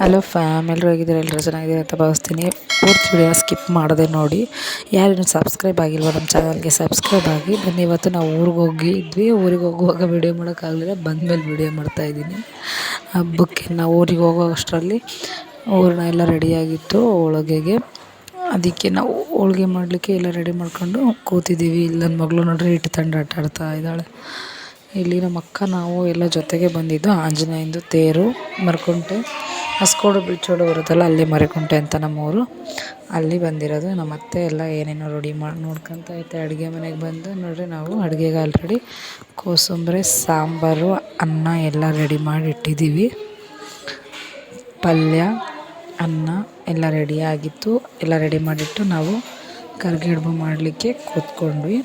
Hello fam ಎಲ್ಲರೂ ಹೇಗಿದ್ದೀರಾ? ಎಲ್ಲರೂ ಚೆನ್ನಾಗಿದ್ದೀರಾ ಅಂತ ಭಾವಿಸ್ತೀನಿ. ಪೂರ್ತಿ ವಿಡಿಯೋ ಸ್ಕಿಪ್ ಮಾಡದೆ ನೋಡಿ. ಯಾರೇನು ಸಬ್ಸ್ಕ್ರೈಬ್ ಆಗಿಲ್ವೋ ನಮ್ಮ ಚಾನಲ್ಗೆ? ಸಬ್ಸ್ಕ್ರೈಬ್ ಆಗಿ ಬನ್ನಿ. ಇವತ್ತು ನಾವು ಊರಿಗೆ ಹೋಗಿದ್ವಿ ಊರಿಗೆ ಹೋಗುವಾಗ ವಿಡಿಯೋ ಮಾಡೋಕ್ಕಾಗಲಿಲ್ಲ ಬಂದಮೇಲೆ ವಿಡಿಯೋ ಮಾಡ್ತಾಯಿದ್ದೀನಿ ಹಬ್ಬಕ್ಕೆ ನಾವು ಊರಿಗೆ ಹೋಗೋ ಅಷ್ಟರಲ್ಲಿ ಊರನ್ನ ಎಲ್ಲ ರೆಡಿಯಾಗಿತ್ತು ಹೋಳಿಗೆಗೆ. ಅದಕ್ಕೆ ನಾವು ಹೋಳಿಗೆ ಮಾಡಲಿಕ್ಕೆ ಎಲ್ಲ ರೆಡಿ ಮಾಡ್ಕೊಂಡು ಕೂತಿದ್ದೀವಿ. ಇಲ್ಲ ನನ್ನ ಮಗಳು ನೋಡ್ರಿ ಹಿಟ್ಟು ತಂಡ ಆಟ ಆಡ್ತಾ ಇದ್ದಾಳೆ. ಇಲ್ಲಿ ನಮ್ಮ ಅಕ್ಕ, ನಾವು ಎಲ್ಲ ಜೊತೆಗೆ ಬಂದಿದ್ದು ಆಂಜನೇಯಂದು ತೇರು, ಮರ್ಕುಂಟೆ. ಹೊಸಕೋಡು ಬಿಳ್ಚೋಡು ಬರುತ್ತಲ್ಲ, ಅಲ್ಲಿ ಮರಿಕುಂಟೆ ಅಂತ ನಮ್ಮೂರು. ಅಲ್ಲಿ ಬಂದಿರೋದು. ನಮ್ಮ ಅತ್ತೆ ಎಲ್ಲ ಏನೇನೋ ರೆಡಿ ಮಾಡಿ ನೋಡ್ಕೊತ ಐತೆ ಅಡುಗೆ ಮನೆಗೆ ಬಂದು ನೋಡಿರಿ ನಾವು ಅಡುಗೆಗೆ ಆಲ್ರೆಡಿ ಕೋಸಂಬರಿ, ಸಾಂಬಾರು, ಅನ್ನ ಎಲ್ಲ ರೆಡಿ ಮಾಡಿ ಇಟ್ಟಿದ್ದೀವಿ. ಪಲ್ಯ, ಅನ್ನ ಎಲ್ಲ ರೆಡಿಯಾಗಿತ್ತು ಎಲ್ಲ ರೆಡಿ ಮಾಡಿಟ್ಟು ನಾವು ಕರ್ಗಿಡ್ಬು ಮಾಡಲಿಕ್ಕೆ ಕೂತ್ಕೊಂಡ್ವಿ.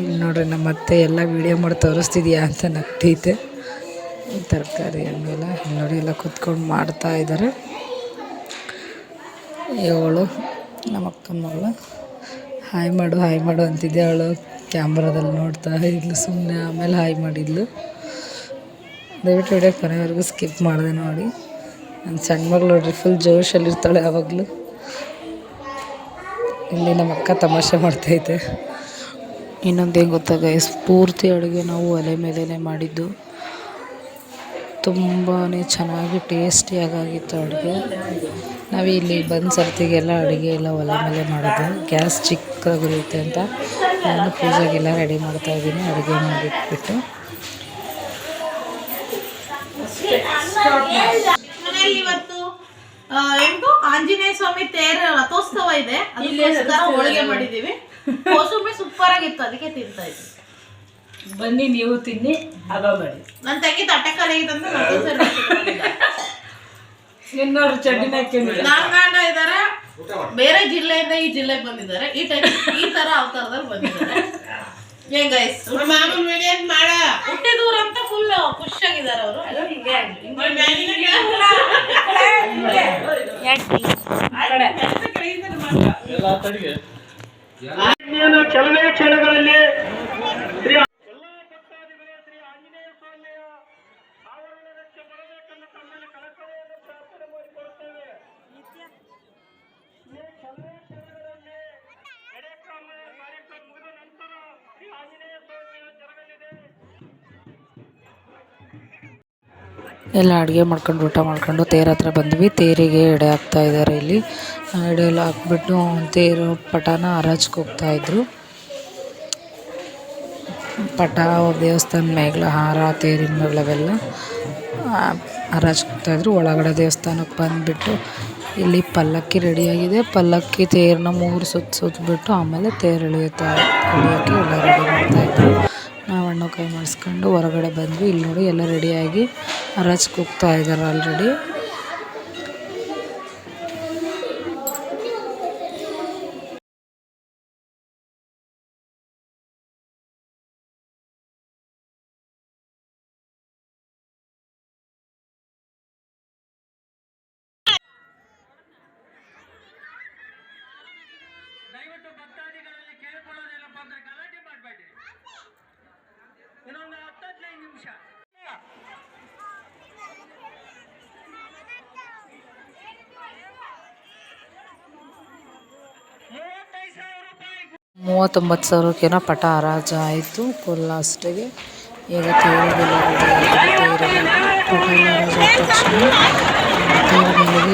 ಇಲ್ಲಿ ನೋಡ್ರಿ ನಮ್ಮ ಅತ್ತೆ ಎಲ್ಲ ವೀಡಿಯೋ ಮಾಡಿ ತೋರಿಸ್ತಿದ್ಯಾ ಅಂತ ನಗ್ತೈತೆ ತರಕಾರಿ ಹಣ್ಣೆಲ್ಲ ನೋಡಿ, ಎಲ್ಲ ಕೂತ್ಕೊಂಡು ಮಾಡ್ತಾ ಇದ್ದಾರೆ. ಇವಳು ನಮ್ಮ ಅಕ್ಕನ ಮಗಳು. ಹಾಯ್ ಮಾಡು ಹಾಯ್ ಮಾಡು ಅಂತಿದ್ದೆ. ಅವಳು ಕ್ಯಾಮ್ರಾದಲ್ಲಿ ನೋಡ್ತಾ ಇದ್ಲು ಸುಮ್ಮನೆ ಆಮೇಲೆ ಹಾಯ್ ಮಾಡಿದ್ಲು. ದಯವಿಟ್ಟು ವಿಡಿಯೋ ಕೊನೆವರೆಗೂ ಸ್ಕಿಪ್ ಮಾಡಿದೆ ನೋಡಿ. ನನ್ನ ಸಣ್ಣ ಮಗಳು ನೋಡ್ರಿ ಫುಲ್ ಜೋಶಲ್ಲಿರ್ತಾಳೆ ಯಾವಾಗಲೂ. ಇಲ್ಲಿ ನಮ್ಮ ಅಕ್ಕ ತಮಾಷೆ ಮಾಡ್ತೈತೆ. ಇನ್ನೊಂದು ಏನು ಗೊತ್ತಾಗ ಸ್ಫೂರ್ತಿ ಅಡುಗೆ ನಾವು ಒಲೆ ಮೇಲೇ ಮಾಡಿದ್ದು. ತುಂಬಾ ಚೆನ್ನಾಗಿ ಟೇಸ್ಟಿಯಾಗಿತ್ತು ಅಡುಗೆ. ನಾವು ಇಲ್ಲಿ ಬಂದ ಸರ್ತಿಗೆಲ್ಲ ಅಡುಗೆ ಎಲ್ಲ ಒಲೆ ಮೇಲೆ ಮಾಡೋದು. ಗ್ಯಾಸ್ ಚಿಕ್ಕದಾಗಿರುತ್ತೆ ಅಂತ ನಾನು ಪೂಜೆಗೆಲ್ಲ ರೆಡಿ ಮಾಡ್ತಾಯಿದ್ದೀನಿ ಅಡುಗೆ ಮಾಡಿಟ್ಬಿಟ್ಟು. ಎಂಟು ಆಂಜನೇಯ ಸ್ವಾಮಿ ತೇರ ರಥೋತ್ಸವ ಇದೆ. ಅದಕ್ಕೋಸ್ಕರ ಹೋಳಿಗೆ ಮಾಡಿದೀವಿ ಸೂಪರ್ ಆಗಿತ್ತು ಅದಕ್ಕೆ ತಿಂತಾ ಇದ್ವಿ ಬನ್ನಿ ನೀವು ತಿನ್ನಿ ಹಬ್ಬ ಮಾಡಿ. ನನ್ನ ತಂಗಿ ತಟ್ಟೆ ರಥೋತ್ಸವ ಇನ್ನೊರು ಚಡ್ಡಿನ ನನ್ನ ಇದಾರೆ ಬೇರೆ ಜಿಲ್ಲೆಯಿಂದ ಈ ಜಿಲ್ಲೆಗೆ ಬಂದಿದ್ದಾರೆ. ಈ ಟೈಪ್ ಈ ತರ ಅವತಾರದಲ್ಲಿ ಬಂದಿದ್ದಾರೆ. ಏನ್ ಗೈಸ್ ಮಾಮೂಲ್ ವಿಡಿಯೋ ಮಾಡ. ಹುಟ್ಟಿದೂರ ಅಂತ ಫುಲ್ ಖುಷಿಯಾಗಿದ್ದಾರೆ ಅವರು. ಕೆಲವೇ ಕ್ಷಣಗಳಲ್ಲಿ ಶ್ರೀ ಎಲ್ಲಾ ಭಕ್ತಾದಿಗಳು ಶ್ರೀ ಆಂಜನೇಯ ಸ್ವಾಮಿಯ ಆವರಣಕ್ಕೆ ಬರಬೇಕೆಂದು ತಮ್ಮಲ್ಲಿ ಕಳಕಳಿಯನ್ನು ಪ್ರಾರ್ಥನೆ ಮಾಡಿಕೊಳ್ಳುತ್ತೇವೆ ಈ ಮುಗಿದ ನಂತರ ಈ ಎಲ್ಲ ಅಡುಗೆ ಮಾಡ್ಕೊಂಡು, ಊಟ ಮಾಡ್ಕೊಂಡು ತೇರ ಹತ್ರ ಬಂದ್ವಿ. ತೇರಿಗೆ ಎಡೆ ಹಾಕ್ತಾ ಇದ್ದಾರೆ ಇಲ್ಲಿ. ಎಡೆ ಎಲ್ಲ ಹಾಕ್ಬಿಟ್ಟು ತೇರು ಪಟಾನ ಹರಾಜ್ಗೆ ಹೋಗ್ತಾ ಇದ್ರು. ಪಟ ದೇವಸ್ಥಾನ ಮೇಗ್ಲ ಹಾರ, ತೇರಿನ ಮೇಗ್ಲವೆಲ್ಲ ಹರಾಜ್ಗೆ ಹೋಗ್ತಾಯಿದ್ರು ಒಳಗಡೆ ದೇವಸ್ಥಾನಕ್ಕೆ ಬಂದುಬಿಟ್ಟು ಇಲ್ಲಿ ಪಲ್ಲಕ್ಕಿ ರೆಡಿಯಾಗಿದೆ. ಪಲ್ಲಕ್ಕಿ ತೇರನ್ನ ಮೂರು ಸುತ್ತು ಸುತ್ತಬಿಟ್ಟು ಆಮೇಲೆ ತೇರು ಎಳೆಯುತ್ತಾರೆ ಎಳೆಯೋಕ್ಕೆ ಎಲ್ಲ ರೆಡಿ ಮಾಡ್ತಾಯಿದ್ರು ನಾವು ಹಣ್ಣು ಕೈ ಮಾಡಿಸ್ಕೊಂಡು ಹೊರಗಡೆ ಬಂದ್ವಿ. ಇಲ್ಲಿ ನೋಡಿ ಎಲ್ಲ ರೆಡಿಯಾಗಿ ಹರಾಜ್ಗೆ ಕೂಗ್ತಾ ಇದ್ದಾರೆ ಆಲ್ರೆಡಿ ಮೂವತ್ತೊಂಬತ್ತು ಸಾವಿರಕ್ಕೇನೋ ಪಟ ಹರಾಜು ಆಯಿತು. ಲಾಸ್ಟಿಗೆ ಈಗ ತೇರು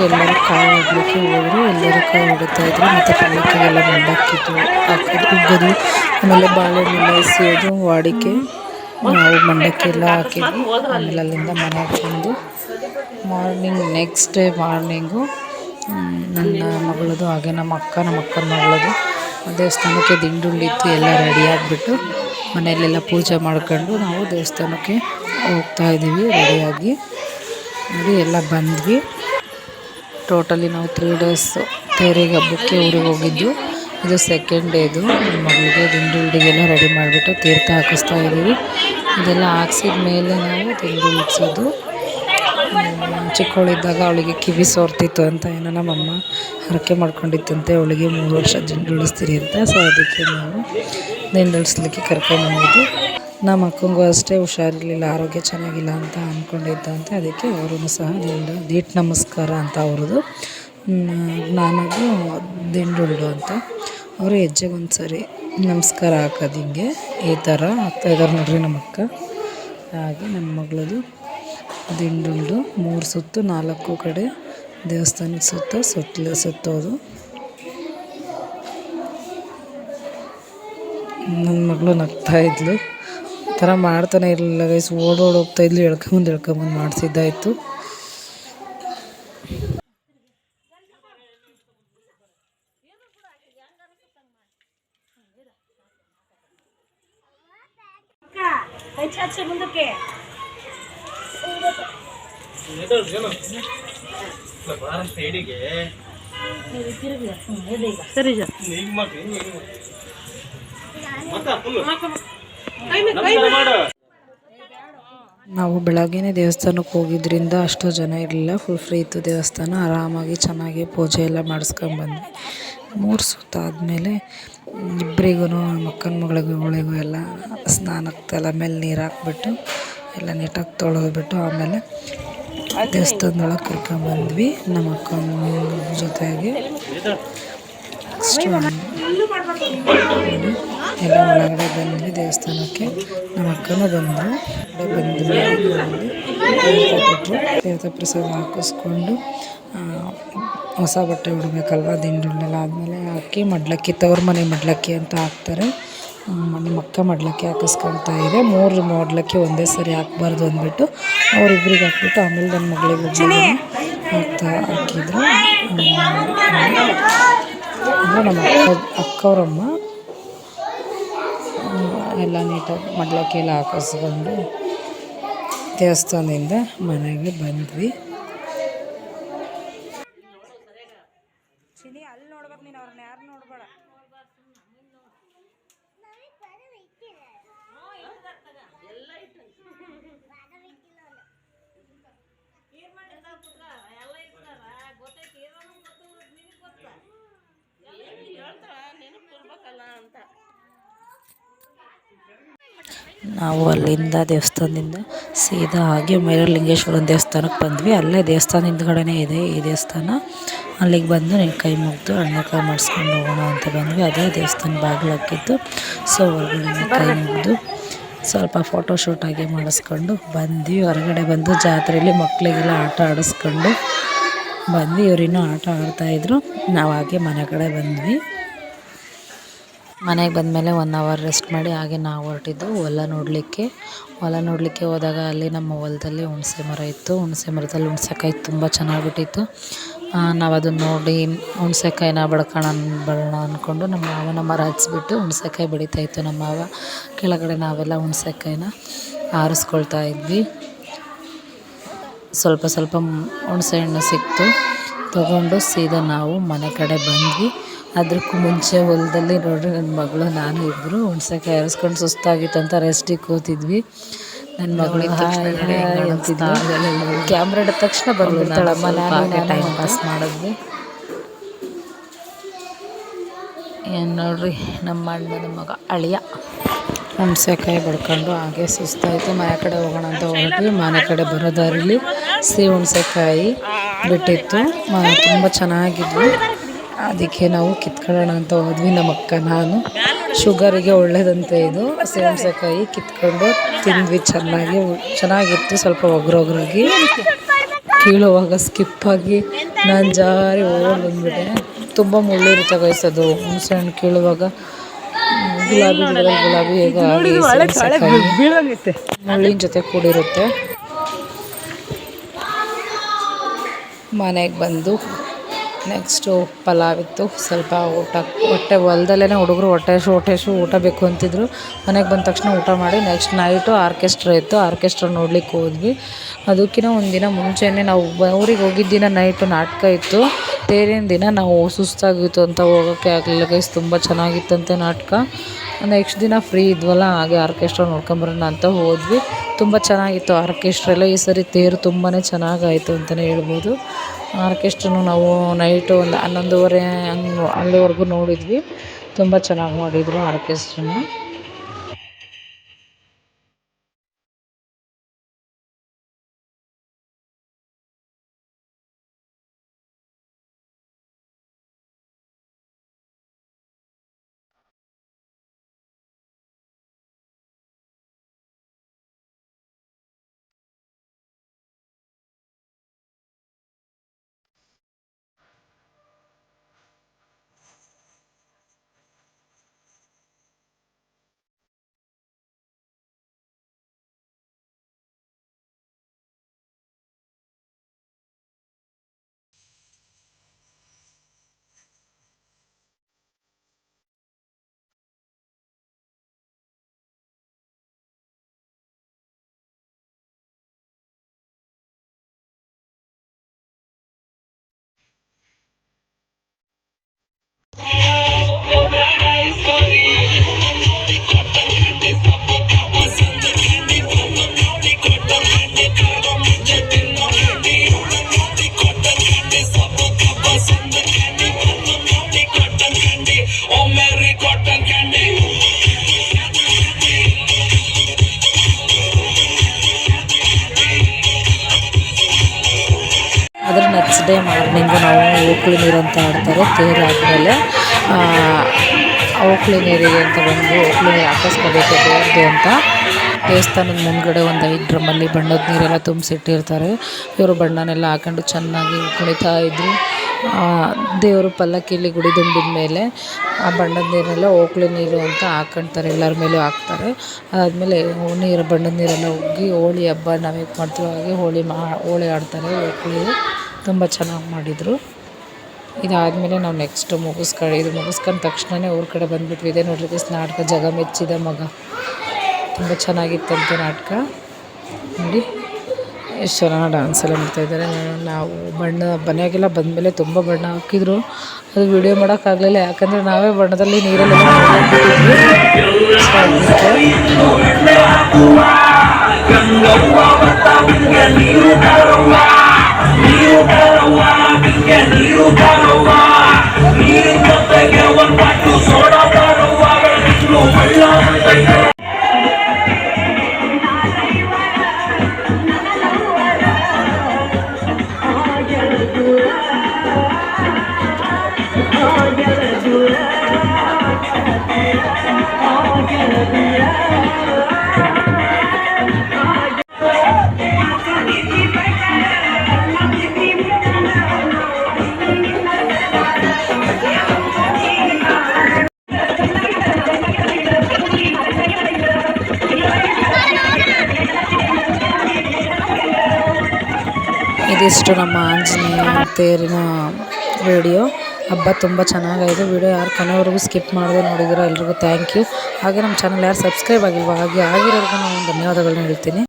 ಎಲ್ಲರೂ ಕಾಯಿ ಹೊಡ್ಲಿಕ್ಕೆ ಹೋದರು. ಎಲ್ಲರೂ ಕಾಯಿ ಹೊಡಿತಾ ಇದ್ರು. ಮತ್ತು ಪಲ್ಲಕ್ಕಿಗೆಲ್ಲ ಮಂಡಕ್ಕಿತ್ತು ಹಾಕೋದು ಉಗ್ಗೋದು. ಆಮೇಲೆ ಬಾಳೆಹಣ್ಣೆಲ್ಲ ಎಸೆಯೋದು. ವಾಡಿಕೆ. ನಾವು ಮಂಡಕ್ಕಿ ಎಲ್ಲ ಹಾಕಿದ್ವಿ. ಆಮೇಲೆ ಅಲ್ಲಿಂದ ಮನೆಗೆ ಬಂದು ಮಾರ್ನಿಂಗ್ ನೆಕ್ಸ್ಟ್ ಡೇ ಮಾರ್ನಿಂಗು ನನ್ನ ಮಗಳದು, ಹಾಗೆ ನಮ್ಮ ಅಕ್ಕ, ನಮ್ಮ ಅಕ್ಕನ ಮಗಳದು ದೇವಸ್ಥಾನಕ್ಕೆ ದಿಂಡುಳ್ಳಿತ್ತು ಎಲ್ಲ ರೆಡಿ ಆಗಿಬಿಟ್ಟು ಮನೆಯಲ್ಲೆಲ್ಲ ಪೂಜೆ ಮಾಡ್ಕೊಂಡು ನಾವು ದೇವಸ್ಥಾನಕ್ಕೆ ಹೋಗ್ತಾ ಇದ್ದೀವಿ ರೆಡಿಯಾಗಿ ನೋಡಿ, ಎಲ್ಲ ಬಂದ್ವಿ. ಟೋಟಲಿ ನಾವು ತ್ರೀ ಡೇಸ್ ತೇರಿಗೆ ಹಬ್ಬಕ್ಕೆ ಊರಿಗೆ ಹೋಗಿದ್ದು. ಇದು ಸೆಕೆಂಡ್ ಡೇದು ನಮ್ಮ ಮಗಳಿಗೆ ದಿಂಡು ಹುಡುಗೆಲ್ಲ ರೆಡಿ ಮಾಡಿಬಿಟ್ಟು ತೀರ್ಥ ಹಾಕಿಸ್ತಾ ಇದ್ದೀವಿ. ಇದೆಲ್ಲ ಹಾಕ್ಸಿದ ಮೇಲೆ ನಾವು ದಿಂಡು ಇಡ್ಸೋದು. ಚಿಕ್ಕವಳಿದ್ದಾಗ ಅವಳಿಗೆ ಕಿವಿ ಸೋರ್ತಿತ್ತು ಅಂತ ಏನೋ ನಮ್ಮಮ್ಮ ಹರಕೆ ಮಾಡ್ಕೊಂಡಿತ್ತಂತೆ ಅವಳಿಗೆ ಮೂರು ವರ್ಷ ದಿಂಡು ಉಳಿಸ್ತೀರಿ ಅಂತ. ಸೊ ಅದಕ್ಕೆ ನಾವು ದಿಂಡು ಉಳಿಸ್ಲಿಕ್ಕೆ ಕರ್ಕೊಂಡ್ಬಂದಿದ್ದು ನಮ್ಮ ಅಕ್ಕಂಗೂ ಅಷ್ಟೇ ಹುಷಾರಿರಲಿಲ್ಲ, ಆರೋಗ್ಯ ಚೆನ್ನಾಗಿಲ್ಲ ಅಂತ ಅಂದ್ಕೊಂಡಿದ್ದಂತೆ ಅದಕ್ಕೆ ಅವರು ಸಹ ದಿಂಡು ದೀಟ್ ನಮಸ್ಕಾರ ಅಂತ ಅವ್ರದ್ದು ನಾನದು ದಿಂಡುಳ್ಳು ಅಂತ. ಅವರು ಹೆಜ್ಜೆಗೆ ಒಂದು ಸರಿ ನಮಸ್ಕಾರ ಹಾಕೋದು ಹಿಂಗೆ. ಈ ಥರ ಆಗ್ತಾಯಿದ್ದಾರೆ ನೋಡ್ರಿ ನಮ್ಮ ಅಕ್ಕ ಹಾಗೆ ನಮ್ಮ ಮಗಳದು ದಿಂಡುಂಡು, ಮೂರು ಸುತ್ತು, ನಾಲ್ಕು ಕಡೆ ದೇವಸ್ಥಾನದ ಸುತ್ತ, ಸುತ್ತಲ ಸುತ್ತೋದು. ನನ್ನ ಮಗಳು ನಗ್ತಾ ಇದ್ಲು. ಥರ ಮಾಡ್ತಾನೆ ಇರಲಿಲ್ಲ ಗೈಸ್ ಓಡೋಡಿ ಹೋಗ್ತಾ ಇದ್ಲು, ಎಳ್ಕೊಂಬಂದು ಎಳ್ಕೊಂಬಂದು ಮಾಡಿಸಿದ್ದಾಯಿತು ಸರಿ ನಾವು ಬೆಳಗ್ಗೆನೇ ದೇವಸ್ಥಾನಕ್ಕೆ ಹೋಗಿದ್ರಿಂದ ಅಷ್ಟು ಜನ ಇರಲಿಲ್ಲ. ಫುಲ್ ಫ್ರೀ ಇತ್ತು ದೇವಸ್ಥಾನ. ಆರಾಮಾಗಿ ಚೆನ್ನಾಗಿ ಪೂಜೆ ಎಲ್ಲ ಮಾಡಿಸ್ಕೊಂಬಂದ್ವಿ ಮೂರು ಸುತ್ತ ಆದಮೇಲೆ ಇಬ್ಬರಿಗೂ ನಮ್ಮ ಅಕ್ಕನ ಮಗಳಿಗೂ ಎಲ್ಲ ಸ್ನಾನಕ್ಕೆ ತಲೆ ಮೇಲೆ ನೀರು ಹಾಕ್ಬಿಟ್ಟು ಎಲ್ಲ ನೀಟಾಗಿ ತೊಳೆದ್ಬಿಟ್ಟು ಆಮೇಲೆ ದೇವಸ್ಥಾನದೊಳಗೆ ಕರ್ಕೊಂಬಂದ್ವಿ ನಮ್ಮ ಅಕ್ಕನ ಜೊತೆಗೆ ಎಲ್ಲ ಒಳಗಡೆ ಬಂದ್ವಿ ದೇವಸ್ಥಾನಕ್ಕೆ. ನಮ್ಮ ಅಕ್ಕನೂ ಬಂದರು ಬಂದು ಕೊಟ್ಟರು ಪ್ರಸಾದ ಹಾಕಿಸ್ಕೊಂಡು ಹೊಸ ಬಟ್ಟೆ ಉಡಬೇಕಲ್ವ ದಿಂಡುಳ್ಳೆಲ್ಲ ಆದಮೇಲೆ ಅಕ್ಕಿ, ಮಡ್ಲಕ್ಕಿ, ತವ್ರ ಮನೆ ಮಡ್ಲಕ್ಕಿ ಅಂತ ಹಾಕ್ತಾರೆ. ನಮ್ಮ ಅಕ್ಕ ಮಡ್ಲಕ್ಕಿ ಹಾಕಿಸ್ಕೊಳ್ತಾ ಇದೆ. ಮೂರು ಮಾಡ್ಲಿಕ್ಕೆ ಒಂದೇ ಸರಿ ಹಾಕ್ಬಾರ್ದು ಅಂದ್ಬಿಟ್ಟು ಅವರಿಬ್ರಿಗೆ ಹಾಕ್ಬಿಟ್ಟು ಆಮೇಲೆ ನನ್ನ ಮಗಳಿಗೆ ಒಬ್ಬಳಿಗೆ ಹಾಕ್ತಾ ಹಾಕಿದ್ರು. ಅಂದರೆ ನಮ್ಮ ಅಕ್ಕ ಅಕ್ಕವ್ರಮ್ಮ ಎಲ್ಲ ನೀಟಾಗಿ ಮಾಡ್ಲಿಕ್ಕೆ ಎಲ್ಲ ಹಾಕಿಸ್ಕೊಂಡು ದೇವಸ್ಥಾನದಿಂದ ಮನೆಗೆ ಬಂದ್ವಿ. ನಾವು ಅಲ್ಲಿಂದ ದೇವಸ್ಥಾನದಿಂದ ಸೀದಾ ಹಾಗೆ ಮೈರಲಿಂಗೇಶ್ವರನ ದೇವಸ್ಥಾನಕ್ಕೆ ಬಂದ್ವಿ. ಅಲ್ಲೇ ದೇವಸ್ಥಾನ ಹಿಂದ್ಗಡೆನೇ ಇದೆ. ಈ ದೇವಸ್ಥಾನ ಅಲ್ಲಿಗೆ ಬಂದು ನೀನು ಕೈ ಮುಗಿದು ಅಣ್ಣಕಾಯಿ ಮಾಡಿಸ್ಕೊಂಡು ಹೋಗೋಣ ಅಂತ ಬಂದ್ವಿ. ಅದೇ ದೇವಸ್ಥಾನ ಬಾಗಿಲು ಹಾಕಿತ್ತು ಸೊ ಹೊರಗಡೆ ಕೈ ಮುಗಿದು ಸ್ವಲ್ಪ ಫೋಟೋ ಶೂಟ್ ಆಗಿ ಮಾಡಿಸ್ಕೊಂಡು ಬಂದ್ವಿ. ಹೊರಗಡೆ ಬಂದು ಜಾತ್ರೆಯಲ್ಲಿ ಮಕ್ಕಳಿಗೆಲ್ಲ ಆಟ ಆಡಿಸ್ಕೊಂಡು ಬಂದ್ವಿ. ಇವರಿನ್ನೂ ಆಟ ಆಡ್ತಾಯಿದ್ರು ನಾವು ಹಾಗೆ ಮನೆ ಕಡೆ ಬಂದ್ವಿ. ಮನೆಗೆ ಬಂದಮೇಲೆ ಒನ್ ಅವರ್ ರೆಸ್ಟ್ ಮಾಡಿ ಹಾಗೆ ನಾವು ಹೊರಟಿದ್ದು ಹೊಲ ನೋಡಲಿಕ್ಕೆ. ಹೊಲ ನೋಡಲಿಕ್ಕೆ ಹೋದಾಗ ಅಲ್ಲಿ ನಮ್ಮ ಹೊಲದಲ್ಲಿ ಹುಣಸೆ ಮರ ಇತ್ತು. ಹುಣಸೆ ಮರದಲ್ಲಿ ಹುಣ್ಸೆಕಾಯಿ ತುಂಬ ಚೆನ್ನಾಗಿ ಬಿಟ್ಟಿತ್ತು ನಾವು ಅದನ್ನು ನೋಡಿ ಹುಣ್ಸೆಕಾಯಿನ ಬಡ್ಕೋಣ ಬರೋಣ ಅಂದ್ಕೊಂಡು ನಮ್ಮ ಮಾವನ ಮರ ಹಚ್ಚಿಬಿಟ್ಟು ಹುಣ್ಸೆಕಾಯಿ ಬೆಳೀತಾ ಇತ್ತು ನಮ್ಮ ಮಾವ. ಕೆಳಗಡೆ ನಾವೆಲ್ಲ ಹುಣ್ಸೆಕಾಯಿನ ಆರಿಸ್ಕೊಳ್ತಾ ಇದ್ವಿ. ಸ್ವಲ್ಪ ಸ್ವಲ್ಪ ಹುಣಸೆ ಹಣ್ಣು ಸಿಕ್ತು. ತಗೊಂಡು ಸೀದಾ ನಾವು ಮನೆ ಕಡೆ ಬಂದ್ವಿ. ಅದಕ್ಕೂ ಮುಂಚೆ ಹೊಲದಲ್ಲಿ ನೋಡ್ರಿ ನನ್ನ ಮಗಳು ನಾನು ಇಬ್ಬರು ಹುಣ್ಸೆಕಾಯಿ ಹರಿಸ್ಕೊಂಡು ಸುಸ್ತಾಗಿತ್ತಂತ ಅಂತ ರೆಸ್ಟಿಗೆ ಕೂತಿದ್ವಿ. ನನ್ನ ಮಗಳು ಕ್ಯಾಮ್ರಾ ಹಿಡಿದ ತಕ್ಷಣ ಬಂದ್ಬಿಡ್ತಾಳಮ್ಮ ನಾನು ಟೈಮ್ ಪಾಸ್ ಮಾಡಿದ್ವಿ. ಏನು ನೋಡ್ರಿ ನಮ್ಮ ಅಣ್ಣನ ಮಗ ಅಳಿಯ. ಹುಣ್ಸೆಕಾಯಿ ಬಡ್ಕೊಂಡು ಹಾಗೆ ಸುಸ್ತಾಯಿತು. ಮನೆ ಕಡೆ ಹೋಗೋಣ ಅಂತ ಹೋಗಿ ಮನೆ ಕಡೆ ಬರೋ ದಾರಿಲಿ ಸಿಹಿ ಹುಣ್ಸೆಕಾಯಿ ಬಿಟ್ಟಿತ್ತು. ತುಂಬ ಚೆನ್ನಾಗಿದ್ವು. ಅದಕ್ಕೆ ನಾವು ಕಿತ್ಕೊಳ್ಳೋಣ ಅಂತ ಹೋದ್ವಿ ನಮ್ಮ ಅಕ್ಕ ನಾನು. ಶುಗರಿಗೆ ಒಳ್ಳೇದಂತೆ ಇದು. ಸೇಮ್ಸೆಕಾಯಿ ಕಿತ್ಕೊಂಡು ತಿಂದ್ವಿ ಚೆನ್ನಾಗಿ. ಚೆನ್ನಾಗಿತ್ತು ಸ್ವಲ್ಪ ಒಗ್ರೊಗ್ರಾಗಿ. ಕೀಳುವಾಗ ಸ್ಕಿಪ್ಪಾಗಿ ನಾನು ಜಾರಿ ಓಡ್ ಬಂದ್ಬಿಟ್ಟೆ. ತುಂಬ ಮುಳ್ಳಿರುತ್ತೆ ಗೈಸದು. ಹುಣಸೆ ಹಣ್ಣು ಕೀಳುವಾಗ ಗುಲಾಬಿ ಗಿಡದಲ್ಲಿ ಗುಲಾಬಿ ಹೇಗೋ ಆಗಿ ಮುಳ್ಳಿನ ಜೊತೆ ಕೂಡಿರುತ್ತೆ. ಮನೆಗೆ ಬಂದು ನೆಕ್ಸ್ಟು ಪಲಾವ್ ಇತ್ತು ಸ್ವಲ್ಪ ಊಟ, ಹೊಟ್ಟೆ ಹೊಲ್ದಲ್ಲೇ ಹುಡುಗರು ಹೊಟ್ಟೆ ಹಸು ಹೊಟ್ಟೆ ಹಸು ಊಟ ಬೇಕು ಅಂತಿದ್ರು. ಮನೆಗೆ ಬಂದ ತಕ್ಷಣ ಊಟ ಮಾಡಿ ನೆಕ್ಸ್ಟ್ ನೈಟು ಆರ್ಕೆಸ್ಟ್ರಾ ಇತ್ತು. ಆರ್ಕೆಸ್ಟ್ರಾ ನೋಡ್ಲಿಕ್ಕೆ ಹೋದ್ವಿ. ಅದಕ್ಕಿಂತ ಒಂದಿನ ಮುಂಚೆನೇ ನಾವು ಊರಿಗೆ ಹೋಗಿದ್ದಿನ ನೈಟು ನಾಟಕ ಇತ್ತು. ತೇರಿನ ದಿನ ನಾವು ಸುಸ್ತಾಗಿತ್ತು ಅಂತ ಹೋಗೋಕ್ಕೆ ಆಗಲಿಲ್ಲ ಗೈಸ್ ತುಂಬ ಚೆನ್ನಾಗಿತ್ತಂತೆ ನಾಟಕ. ನೆಕ್ಸ್ಟ್ ದಿನ ಫ್ರೀ ಇದ್ವಲ್ಲ, ಹಾಗೆ ಆರ್ಕೆಸ್ಟ್ರಾ ನೋಡ್ಕೊಂಬರೋಣ ಅಂತ ಹೋದ್ವಿ. ತುಂಬ ಚೆನ್ನಾಗಿತ್ತು ಆರ್ಕೆಸ್ಟ್ರಾ ಎಲ್ಲ. ಈ ಸರಿ ತೇರು ತುಂಬಾ ಚೆನ್ನಾಗಾಯಿತು ಅಂತಲೇ ಹೇಳ್ಬೋದು. ಆರ್ಕೆಸ್ಟ್ರನು ನಾವು ನೈಟು ಒಂದು ಹನ್ನೊಂದುವರೆ ಹಂಗೆ ಅಲ್ಲಿವರೆಗೂ ನೋಡಿದ್ವಿ. ತುಂಬ ಚೆನ್ನಾಗಿ ಮಾಡಿದರು ಆರ್ಕೆಸ್ಟ್ರನ. ಡೇ ಮಾರ್ನಿಂಗು ನಾವು ಓಕುಳಿ ನೀರು ಅಂತ ಆಡ್ತಾರೆ, ತೇರು ಆದಮೇಲೆ ಓಕುಳಿ ನೀರಿಗೆ ಅಂತ ಬಂದು ಓಕುಳಿ ನೀರು ಹಾಕಿಸ್ಕೋಬೇಕು ದೇವ್ರದ್ದು ಅಂತ. ದೇವಸ್ಥಾನದ ಮುಂದ್ಗಡೆ ಒಂದು ಐದು ಡ್ರಮ್ಮಲ್ಲಿ ಬಣ್ಣದ ನೀರೆಲ್ಲ ತುಂಬಿಸಿಟ್ಟಿರ್ತಾರೆ. ಇವರು ಬಣ್ಣನೆಲ್ಲ ಹಾಕೊಂಡು ಚೆನ್ನಾಗಿ ಕುಣಿತಾ ಇದ್ರು. ದೇವರು ಪಲ್ಲಕ್ಕಿಲಿ ಗುಡಿ ತುಂಬಿದ ಮೇಲೆ ಆ ಬಣ್ಣದ ನೀರೆಲ್ಲ ಓಕ್ಲಿ ನೀರು ಅಂತ ಹಾಕ್ಕೊಳ್ತಾರೆ ಎಲ್ಲರ ಮೇಲೂ ಹಾಕ್ತಾರೆ. ಅದಾದಮೇಲೆ ನೀರು, ಬಣ್ಣದ ನೀರೆಲ್ಲ ಉಗ್ಗಿ ಹೋಳಿ ಹಬ್ಬ ನಾವು ಹೇಗೆ ಮಾಡ್ತೀವೋ ಹಾಗೆ ಹೋಳಿ ಮಾ, ಹೋಳಿ ಆಡ್ತಾರೆ ಓಕ್ಳಿ. ತುಂಬ ಚೆನ್ನಾಗಿ ಮಾಡಿದರು. ಇದಾದಮೇಲೆ ನಾವು ನೆಕ್ಸ್ಟ್ ಮುಗಿಸ್ಕೊಂಡು ಇದು ಮುಗಿಸ್ಕೊಂಡ ತಕ್ಷಣವೇ ಊರ ಕಡೆ ಬಂದುಬಿಟ್ವಿ. ಇದೆ ನೋಡ್ರಿ ದಿಸ್ ನಾಟಕ, ಜಗ ಮೆಚ್ಚಿದ ಮಗ. ತುಂಬ ಚೆನ್ನಾಗಿತ್ತಂತೆ ನಾಟಕ. ನೋಡಿ ಎಷ್ಟು ಚೆನ್ನಾಗಿ ಡ್ಯಾನ್ಸ್ ಎಲ್ಲ ಮಾಡ್ತಾಯಿದ್ದಾರೆ ನಾವು ಬಣ್ಣ ಮನೆಯಾಗೆಲ್ಲ ಬಂದಮೇಲೆ ತುಂಬ ಬಣ್ಣ ಹಾಕಿದ್ರು. ಅದು ವಿಡಿಯೋ ಮಾಡೋಕ್ಕಾಗಲಿಲ್ಲ ಯಾಕಂದರೆ ನಾವೇ ಬಣ್ಣದಲ್ಲಿ ನೀರಲ್ಲಿ ಇದಿಷ್ಟು ನಮ್ಮ ಆಂಜನೇಯ, ತೇರಿನ ವಿಡಿಯೋ ಹಬ್ಬ ತುಂಬ ಚೆನ್ನಾಗಾಯಿತು ವಿಡಿಯೋ ಯಾರು ಕೊನೆವರೆಗೂ ಸ್ಕಿಪ್ ಮಾಡದೆ ನೋಡಿದಿರೋ ಎಲ್ರಿಗೂ ಥ್ಯಾಂಕ್ ಯು ಹಾಗೆ ನಮ್ಮ ಚಾನಲ್ ಯಾರು ಸಬ್ಸ್ಕ್ರೈಬ್ ಆಗಿಲ್ವ ಹಾಗೆ ಆಗಿರೋರ್ಗೂ ನಾನು ಧನ್ಯವಾದಗಳನ್ನ ಹೇಳ್ತೀನಿ.